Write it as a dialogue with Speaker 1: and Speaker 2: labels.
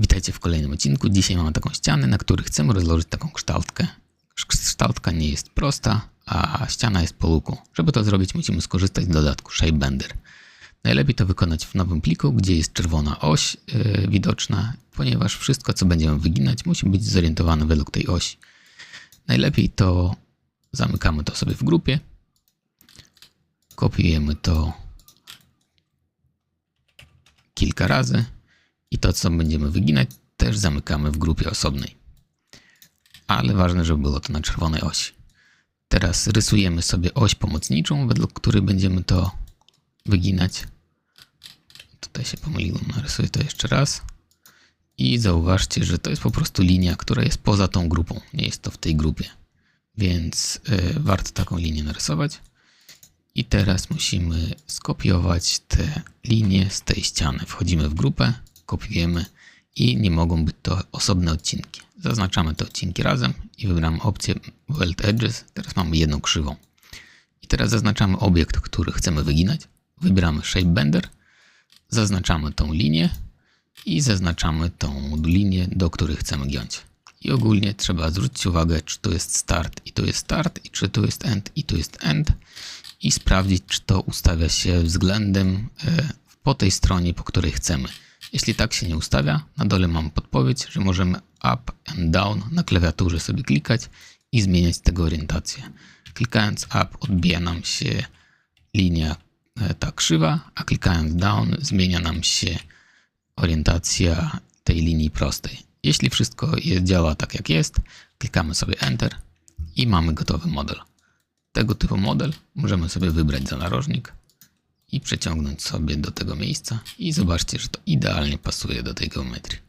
Speaker 1: Witajcie w kolejnym odcinku. Dzisiaj mamy taką ścianę, na której chcemy rozłożyć taką kształtkę. Kształtka nie jest prosta, a ściana jest po luku. Żeby to zrobić, musimy skorzystać z dodatku Shape Bender. Najlepiej to wykonać w nowym pliku, gdzie jest czerwona oś yy, widoczna, ponieważ wszystko, co będziemy wyginać, musi być zorientowane według tej osi. Najlepiej to zamykamy to sobie w grupie, kopiujemy to kilka razy i to, co będziemy wyginać, też zamykamy w grupie osobnej. Ale ważne, żeby było to na czerwonej osi. Teraz rysujemy sobie oś pomocniczą, według której będziemy to wyginać. Tutaj się pomyliłem, narysuję to jeszcze raz. I zauważcie, że to jest po prostu linia, która jest poza tą grupą. Nie jest to w tej grupie. Więc y, warto taką linię narysować. I teraz musimy skopiować te linie z tej ściany. Wchodzimy w grupę, kopiujemy i nie mogą być to osobne odcinki. Zaznaczamy te odcinki razem i wybieramy opcję Weld Edges. Teraz mamy jedną krzywą. I teraz zaznaczamy obiekt, który chcemy wyginać. Wybieramy Shape Bender, zaznaczamy tą linię i zaznaczamy tą linię, do której chcemy giąć. I ogólnie trzeba zwrócić uwagę, czy to jest start i to jest start, i czy to jest end i to jest end i sprawdzić, czy to ustawia się względem e, po tej stronie, po której chcemy. Jeśli tak się nie ustawia, na dole mam podpowiedź, że możemy up and down na klawiaturze sobie klikać i zmieniać tego orientację. Klikając up odbija nam się linia e, ta krzywa, a klikając down zmienia nam się orientacja tej linii prostej. Jeśli wszystko jest, działa tak jak jest, klikamy sobie Enter i mamy gotowy model. Tego typu model możemy sobie wybrać za narożnik i przeciągnąć sobie do tego miejsca i zobaczcie, że to idealnie pasuje do tej geometrii.